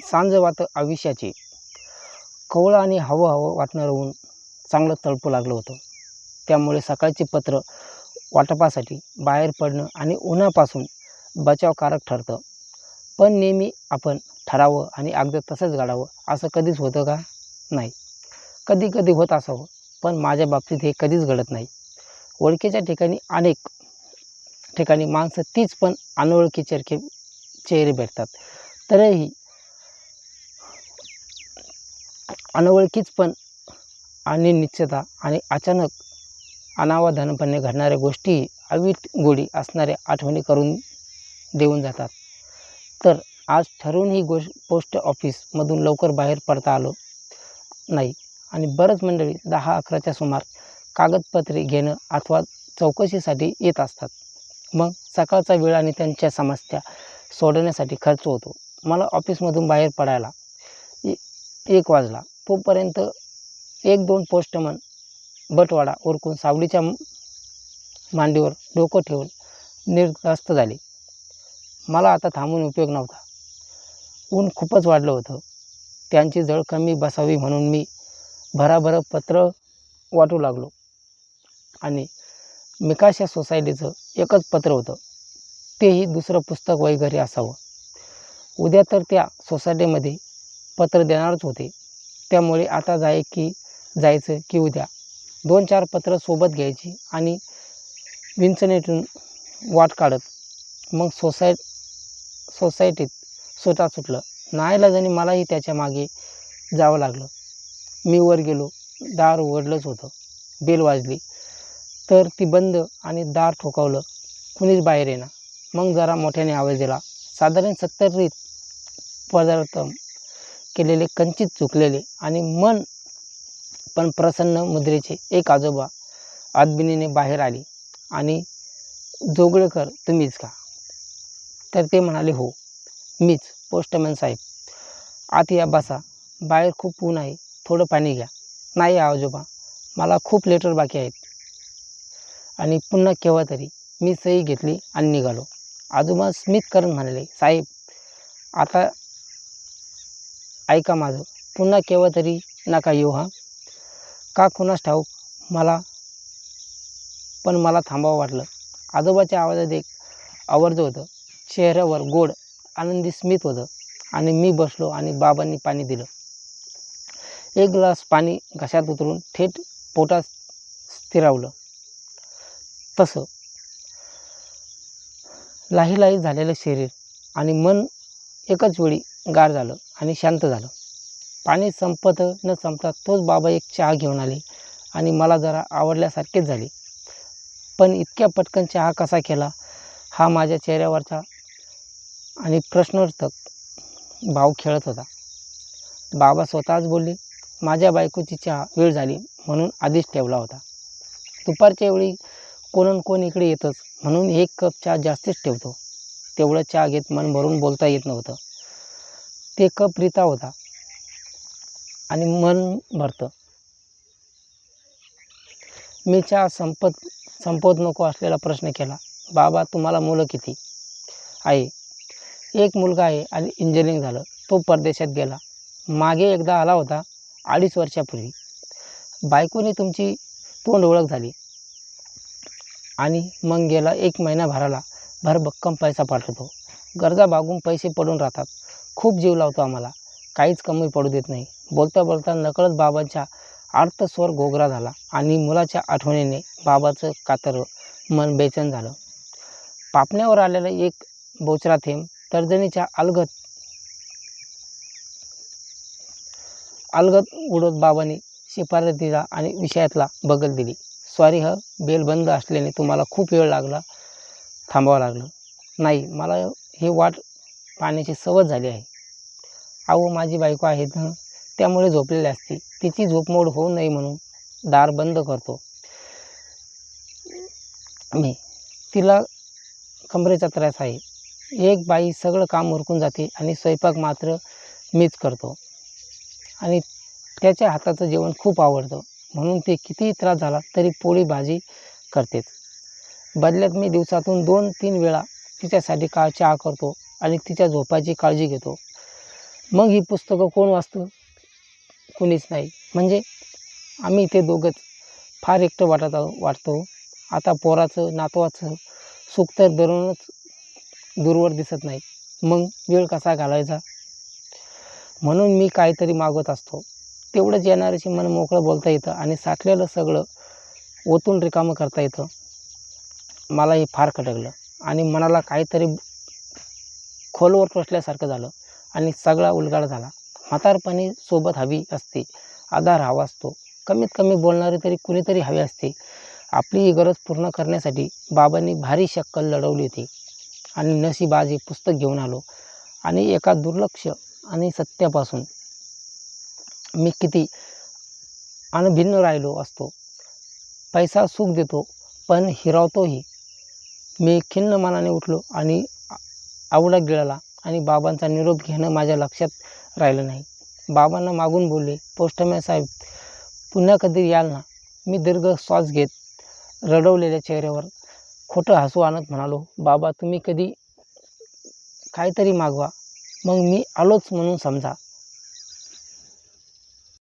सांज वात आयुष्याचे. कवळं आणि हवं हवं वाटणारं ऊन चांगलं तळपू लागलं होतं. त्यामुळे सकाळचे पत्र वाटपासाठी बाहेर पडणं आणि उन्हापासून बचावकारक ठरतं. पण नेहमी आपण ठरावं आणि अगदी तसंच घडावं असं कधीच होतं का? नाही. कधी कधी होत असावं पण माझ्या बाबतीत हे कधीच घडत नाही. ओळखीच्या ठिकाणी अनेक ठिकाणी माणसं तीच पण अनोळखी चेरखे चेहरे भेटतात. तरीही अनोळखीच पण आणि निश्चितता आणि अचानक अनावधानपणे घडणाऱ्या गोष्टी अवीट गोडी असणाऱ्या आठवणी करून देऊन जातात. तर आज ठरवून ही गोष्ट पोस्ट ऑफिसमधून लवकर बाहेर पडता आलो नाही आणि बरंच मंडळी दहा अकराच्या सुमार कागदपत्रे घेणं अथवा चौकशीसाठी येत असतात. मग सकाळचा वेळ आणि त्यांच्या समस्या सोडवण्यासाठी खर्च होतो. मला ऑफिसमधून बाहेर पडायला एक वाजला. तोपर्यंत एक दोन पोस्टमन बटवाडा ओरकून सावलीच्या मांडीवर डोकं ठेवून निर्ग्रस्त झाले. मला आता थांबून उपयोग नव्हता. ऊन खूपच वाढलं होतं. त्यांची जळ कमी बसावी म्हणून मी भराभर पत्र वाटू लागलो. आणि मिकाशा सोसायटीचं एकच पत्र होतं. तेही दुसरं पुस्तक वगैरे असावं. उद्या तर त्या सोसायटीमध्ये पत्र देणारच होते. त्यामुळे आता जाय की जायचं की उद्या. दोन चार पत्र सोबत घ्यायची आणि विंचनेतून वाट काढत. मग सोसाय सोसायटीत स्वतः सुटलं. नाईलाजाने मलाही त्याच्यामागे जावं लागलं. मी वर गेलो. दार उघडलंच होतं. बेल वाजली. तर ती बंद आणि दार ठोकावलं. कुणीच बाहेर येणार मग जरा मोठ्याने आवाज दिला. साधारण सत्तरीत पदार्थ केलेले कंचित चुकलेले आणि मन पण प्रसन्न मुद्रेचे एक आजोबा आदबिनीने बाहेर आले आणि जोगळेकर तुम्हीच का? तर ते म्हणाले हो मीच पोस्टमॅन साहेब. आत या बसा बाहेर खूप ऊन आहे थोडं पाणी घ्या. नाही आजोबा मला खूप लेटर बाकी आहेत. आणि पुन्हा केव्हा तरी मी सही घेतली आणि निघालो. आजोबा स्मित करून म्हणाले साहेब आता ऐका माझं. पुन्हा केव्हा तरी नका येऊ हा. का कुणास ठाऊक? मला पण मला थांबावं वाटलं. आजोबाच्या आवाजात एक आवर्ज होतं. चेहऱ्यावर गोड आनंदी स्मित होतं आणि मी बसलो आणि बाबांनी पाणी दिलं. एक ग्लास पाणी घशात उतरून थेट पोटात स्थिरावलं. तसं लाही लाही झालेलं शरीर आणि मन एकच वेळी गार झालं आणि शांत झालं. पाणी संपत न संपता तोच बाबा एक चहा घेऊन आले आणि मला जरा आवडल्यासारखेच झाले. पण इतक्या पटकन चहा कसा केला? हा माझ्या चेहऱ्यावरचा आणि प्रश्नोत्तक भाव खेळत होता. बाबा स्वतःच बोलले माझ्या बायकोची चहा वेळ झाली म्हणून आधीच ठेवला होता. दुपारच्या वेळी कोण कोण इकडे येतच म्हणून एक कप चहा जास्तीच ठेवतो. तेवढं चहा घेत मन भरून बोलता येत नव्हतं. ते कप रिता होता. आणि मन भरतं. मी चहा संपत संपवत नको असलेला प्रश्न केला. बाबा तुम्हाला मुलं किती? आहे एक मुलगा आहे आणि इंजिनिअरिंग झालं. तो परदेशात गेला. मागे एकदा आला होता अडीच वर्षापूर्वी. बायकोने तुमची तोंड ओळख झाली. आणि मग गेला एक महिना भराला. भरभक्कम पैसा पाठवतो. गरजा भागून पैसे पडून राहतात. खूप जीव लावतो आम्हाला. काहीच कमी पडू देत नाही. बोलता बोलता नकळत बाबांच्या आर्तस्वर घोगरा झाला आणि मुलाच्या आठवणीने बाबाचं कातर मन बेचैन झालं. पापण्यावर आलेला एक बोचरा थेंब तर्जनीच्या अलगत अलगत उडत बाबांनी शिफारतीला आणि विषयातला बगल दिली. सॉरी ह बेल बंद असल्याने तुम्हाला खूप वेळ लागला थांबावं लागलं. नाही मला हे वाट पाण्याची सवय झाली आहे. अहो माझी बायको आहेत ना त्यामुळे झोपलेली असते. तिची झोपमोड होऊ नये म्हणून दार बंद करतो. मी तिला कमरेचा त्रास आहे. एक बाई सगळं काम उरकून जाते आणि स्वयंपाक मात्र मीच करतो. आणि त्याच्या हाताचं जेवण खूप आवडतं. म्हणून ते कितीही त्रास झाला तरी पोळी भाजी करतेच. बदल्यात मी दिवसातून दोन तीन वेळा तिच्यासाठी का चहा करतो. आणि तिच्या झोपाची काळजी घेतो. मग ही पुस्तकं कोण वाचतं? कुणीच नाही. म्हणजे आम्ही ते दोघंच फार एकटं वाटत आहो वाटतो. आता पोराचं नातवाचं सुख तर दरूनच दूरवर दिसत नाही. मग वेळ कसा घालायचा म्हणून मी काहीतरी मागवत असतो. तेवढंच येणाऱ्याशी मन मोकळं बोलता येतं आणि साठलेलं सगळं ओतून रिकामं करता येतं. मला हे फार खटकलं आणि मनाला काहीतरी खोलवर टोचल्यासारखं झालं आणि सगळा उलगाड झाला. म्हातारपणी सोबत हवी असते आधार हवा असतो कमीत कमी बोलणारे तरी कुणीतरी हवे असते. आपली ही गरज पूर्ण करण्यासाठी बाबांनी भारी शक्कल लढवली होती आणि नशीब हे पुस्तक घेऊन आलो आणि एका दुर्लक्ष आणि सत्यापासून मी किती अनभिन्न राहिलो असतो. पैसा सुख देतो पण हिरावतोही. मी खिन्न मनाने उठलो आणि आवडा गिळाला आणि बाबांचा निरोप घेणं माझ्या लक्षात राहिलं नाही. बाबांना मागून बोलले पोस्टमॅन साहेब पुन्हा कधी याल ना. मी दीर्घ श्वास घेत रडवलेल्या चेहऱ्यावर खोटं हसू आणत म्हणालो बाबा तुम्ही कधी काहीतरी मागवा. मग मी आलोच म्हणून समजा.